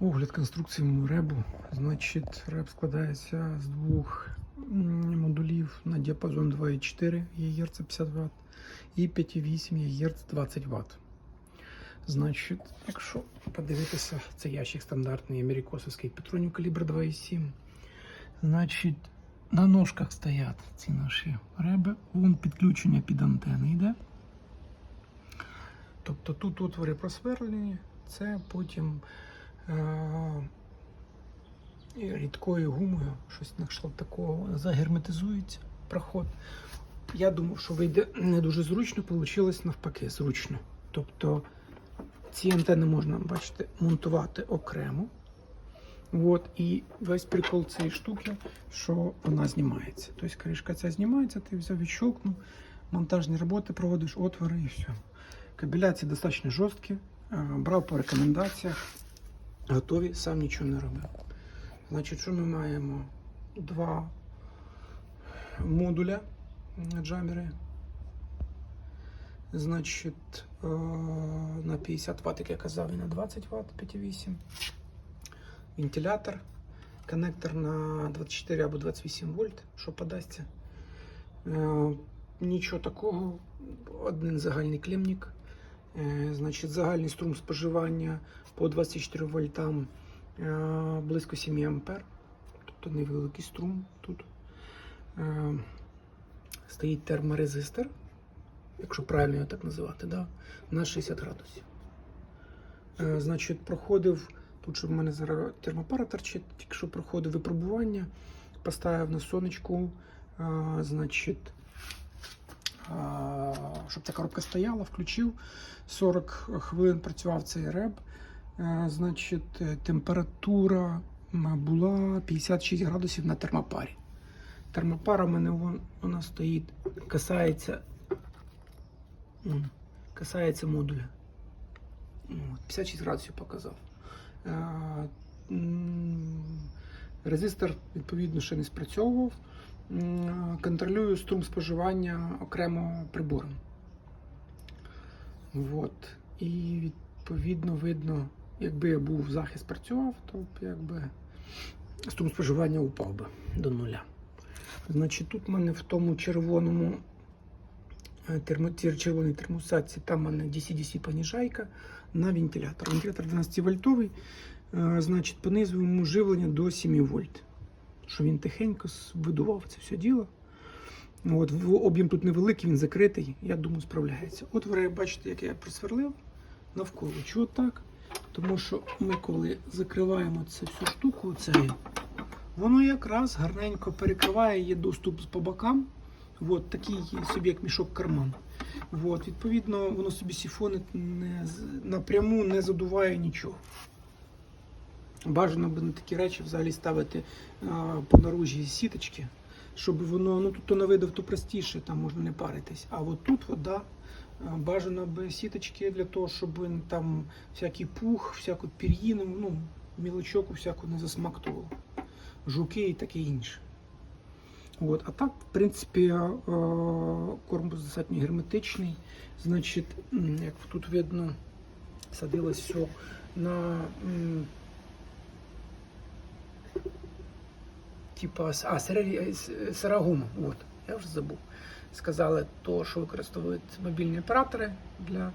Огляд конструкції ребу. Значить, реб складається з двох модулів на діапазон 2,4 ГГц 50 Вт і 5,8 ГГц 20 Вт. Значить, якщо подивитися, це ящик стандартний америкосовський Петронів калібр 2,7. Значить, на ножках стоять ці наші реби. Вон підключення під антени йде. Тобто тут отвори просверлені, це потім рідкою гумою, щось на кшталт такого, загерметизується проход. Я думав, що вийде не дуже зручно, вийшло навпаки, зручно. Тобто ці антени можна, бачите, монтувати окремо. От, і весь прикол цієї штуки, що вона знімається. Тобто кришка ця знімається, ти взяв відщолкнув, монтажні роботи проводиш, отвори і все. Кабеляції достатньо жорсткі. Е, Брав по рекомендаціях. Готові, сам нічого не робив. Значить, що ми маємо? Два модуля джамери. Значить, е, на 50 Вт, як я казав, і на 20 Вт 5,8. Вентилятор, коннектор на 24 або 28 вольт, що подасться. Е, Нічого такого, один загальний клемник. Е, Значить, загальний струм споживання по 24 вольтам е, близько 7 ампер. Тобто невеликий струм тут. Е, Стоїть терморезистор, якщо правильно його так називати, да, на 60 градусів. Значить, проходив, тут що в мене зараз термопара торчить, тільки що проходив випробування, поставив на сонечку, значить, щоб ця коробка стояла, включив. 40 хвилин працював цей реб. Е, Значить, е, температура була 56 градусів на термопарі. Термопара в мене вон, вона стоїть, касається, касається модуля. Ну, 56 градусів показав. Е, Резистор, відповідно, ще не спрацьовував. Контролюю струм споживання окремо прибором. От. І відповідно видно, якби я був захист працював, то б якби струм споживання упав би до нуля. Значить, тут в мене в тому червоному е, термо, червоній термосатці, там в мене DC-DC поніжайка на вентилятор. Вентилятор 12 вольтовий, е, значить, понизив йому живлення до 7 вольт. Що він тихенько видував це все діло. От, об'єм тут невеликий, він закритий, я думаю, справляється. От ви бачите, як я просверлив навколо. Чого так? Тому що ми коли закриваємо цю всю штуку, цею, воно якраз гарненько перекриває, є доступ по бокам. От такий собі як мішок карман. От, відповідно, воно собі сіфонить не, напряму не задуває нічого. Бажано би на такі речі взагалі ставити по наружі сіточки, щоб воно, ну тут то на видав, то простіше, там можна не паритись. А от тут вода бажано би сіточки для того, щоб там всякий пух, всяку пір'їну, ну, мілочоку всяку не засмактував. Жуки і таке інше. От. А так, в принципі, корпус достатньо герметичний. Значить, як тут видно, садилось все на м, типа а, сира, с- От, я вже забув. Сказали, то, що використовують мобільні оператори для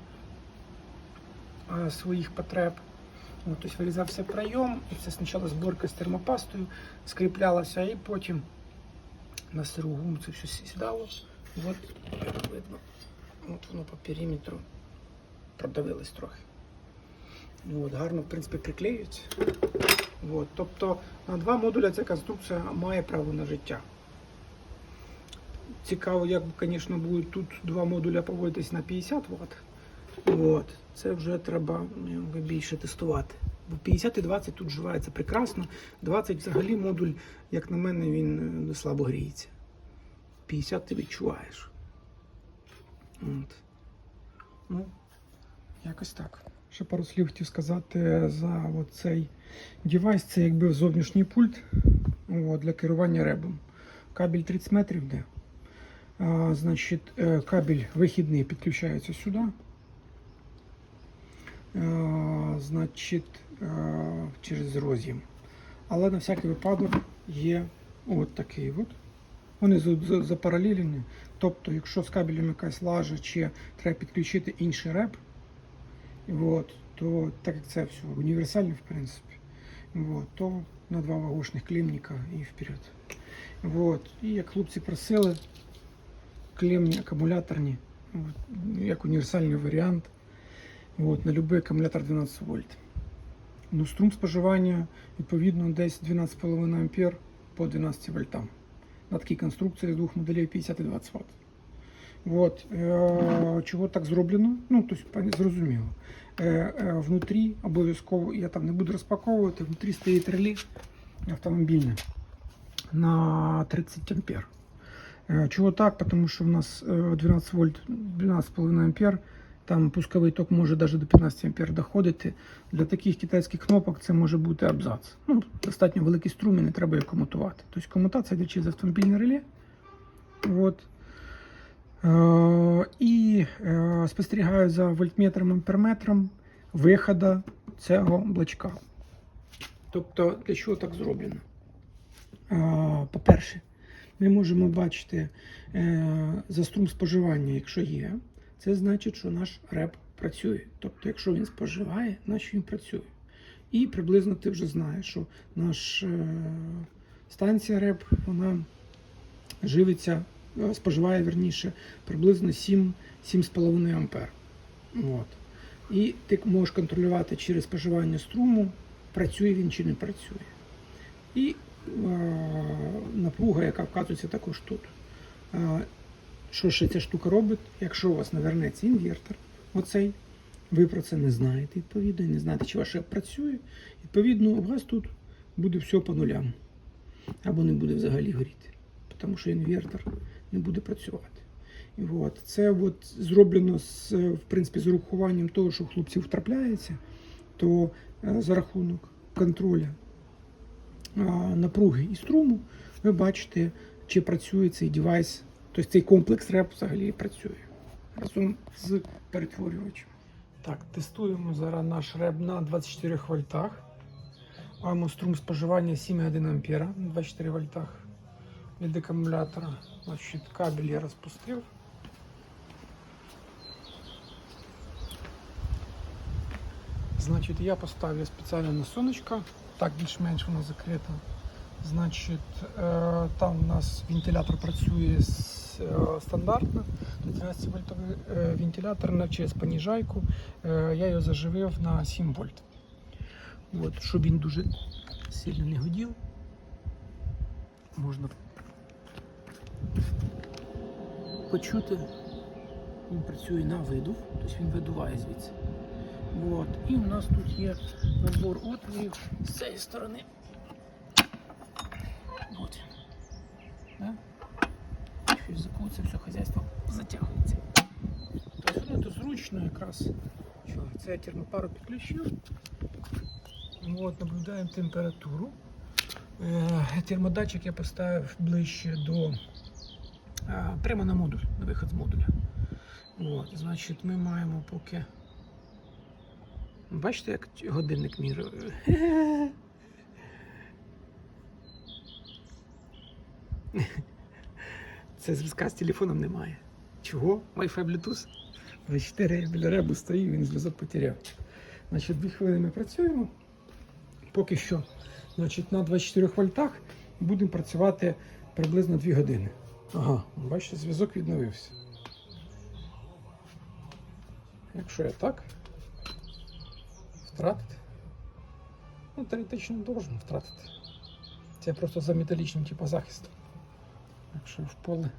а, своїх потреб. От, тобто вирізався прийом, і це спочатку зборка з термопастою, скріплялося, і потім на сиру гуму це все сідало. От, видно, от воно по периметру продавилось трохи. От, гарно, в принципі, приклеюється. От, тобто на два модуля ця конструкція має право на життя. Цікаво, як, звісно, будуть тут два модуля поводитись на 50 Вт. От. Це вже треба ну, більше тестувати. Бо 50 і 20 тут вживається прекрасно. 20 взагалі модуль, як на мене, він е, не слабо гріється. 50 ти відчуваєш. От. Ну, якось так. Ще пару слів хотів сказати за цей девайс. Це якби зовнішній пульт для керування ребом. Кабель 30 метрів йде. А, значить, е, кабель вихідний підключається сюди. значить, через роз'єм. Але на всякий випадок є от такий от. Вони за- за- запаралелені. Тобто, якщо з кабелем якась лажа чи треба підключити інший реп, от, то так як це все універсальне, в принципі, от, то на два вагошних клемника і вперед. От. І як хлопці просили, клемні акумуляторні, от, як універсальний варіант. От, на будь-який акумулятор 12 вольт. Ну, струм споживання відповідно десь 12,5 ампер по 12 вольтам. На такій конструкції з двох моделей 50 і 20 Вт. От, е, чого так зроблено? Ну, тобто, зрозуміло. Е, е, внутрі обов'язково, я там не буду розпаковувати, внутрі стоїть реле автомобільне на 30 ампер. Е, Чого так? Тому що в нас е, 12 вольт 12,5 ампер, там пусковий ток може навіть до 15 ампер доходити. Для таких китайських кнопок це може бути абзац. Ну, достатньо великий струм не треба його комутувати. Тобто комутація йде через автомобільне реле. От. Е, і е, спостерігаю за вольтметром амперметром виходу цього блочка. Тобто, для чого так зроблено? Е, По-перше, ми можемо бачити за струм споживання, якщо є, це значить, що наш реп працює. Тобто, якщо він споживає, значить він працює. І приблизно ти вже знаєш, що наша станція реп вона живиться, споживає верніше приблизно 7 7,5 ампер. От. І ти можеш контролювати через споживання струму, працює він чи не працює. І е, напруга, яка вказується також тут. Е, що ще ця штука робить? Якщо у вас навернеться інвертор, оцей, ви про це не знаєте, відповідно, і не знаєте, чи ваш реп працює, відповідно, у вас тут буде все по нулям. Або не буде взагалі горіти, тому що інвертор не буде працювати. І от. Це от зроблено з, в принципі, з урахуванням того, що хлопців втрапляється, то е, за рахунок контроля напруги і струму, ви бачите, чи працює цей девайс, тобто цей комплекс реп взагалі працює разом з перетворювачем. Так, тестуємо зараз наш реп на 24 вольтах. Маємо струм споживання 7,1 ампера на 24 вольтах від акумулятора. Значить, кабель я розпустив. Значить, я поставив спеціально на сонечко, так більш-менш воно закрито. Значить, е, там у нас вентилятор працює е, стандартно. 12 вольтовий е, вентилятор на через поніжайку. Я його заживив на 7 вольт. От, щоб він дуже сильно не гудів. Можна почути. Він працює на видув, тобто він видуває звідси. От. І у нас тут є набор отворів з цієї сторони. От. Да? Язику це все хазяйство затягується. Тобто ну, це зручно якраз. Що, це я термопару підключив. От, наблюдаємо температуру. Е, термодатчик я поставив ближче до прямо на модуль, на виход з модуля. От, значить, ми маємо поки. Бачите, як годинник мірує? Це зв'язка з телефоном немає. Чого? Wi-Fi Bluetooth? 24 я біля ребу стою, він зв'язок потеряв. Значить, дві хвилини ми працюємо. Поки що, значить, на 24 вольтах будемо працювати приблизно 2 години. Ага, бачите, зв'язок відновився. Якщо я так втратити, ну, теоретично должен втратити. Це просто за металічним типу захистом. Якщо в поле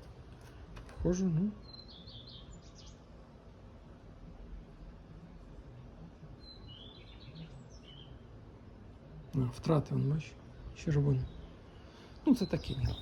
входжу, ну. А, втратив, бачиш, червоний. Ну, це таке діло.